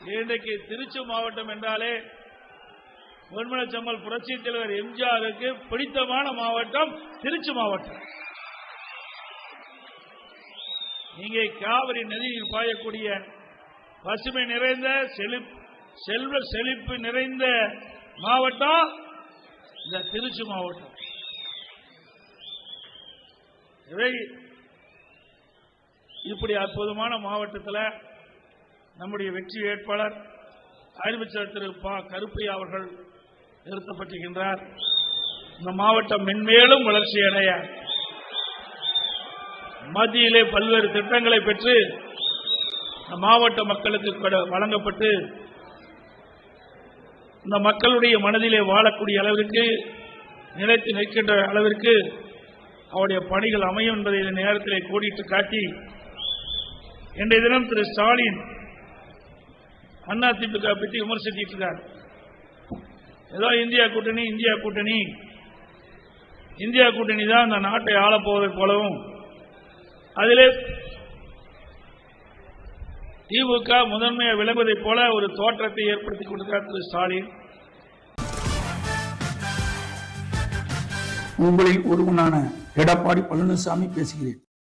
இன்றைக்கு திருச்சி மாவட்டம் என்றாலே பொன்மனச்சம்மல் புரட்சி தலைவர் எம்ஜிஆருக்கு பிடித்தமான மாவட்டம் திருச்சி மாவட்டம். இங்கே காவிரி நதியில் பாயக்கூடிய பசுமை நிறைந்த செழிப் செல்வ செழிப்பு நிறைந்த மாவட்டம் இந்த திருச்சி மாவட்டம். இவை இப்படி அற்புதமான மாவட்டத்தில் நம்முடைய வெற்றி வேட்பாளர் அறிவிச்சர் திரு பா. கருப்பையா அவர்கள் நிறுத்தப்பட்டிருக்கின்றார். இந்த மாவட்டம் மென்மேலும் வளர்ச்சி அடைய மத்தியிலே பல்வேறு திட்டங்களை பெற்று இந்த மாவட்ட மக்களுக்கு வழங்கப்பட்டு இந்த மக்களுடைய மனதிலே வாழக்கூடிய அளவிற்கு நிலைத்து நிற்கின்ற அளவிற்கு அவருடைய பணிகள் அமையும் என்பதை இந்த நேரத்திலே கோடிட்டு காட்டி இன்றைய தினம் திரு ஸ்டாலின் அண்ணா திமுக பற்றி விமர்சிச்சிட்டு இருக்கார் ஏதோ இந்தியா கூட்டணி இந்தியா கூட்டணி. இந்தியா கூட்டணி தான் இந்த நாட்டை ஆளப்போவதை போலவும். அதிலே திமுக முதன்மையை விளங்குவதைப் போல ஒரு தோற்றத்தை ஏற்படுத்தி கொடுத்தார் திரு ஸ்டாலின். உங்களில் ஒருவனான எடப்பாடி பழனிசாமி பேசுகிறேன்.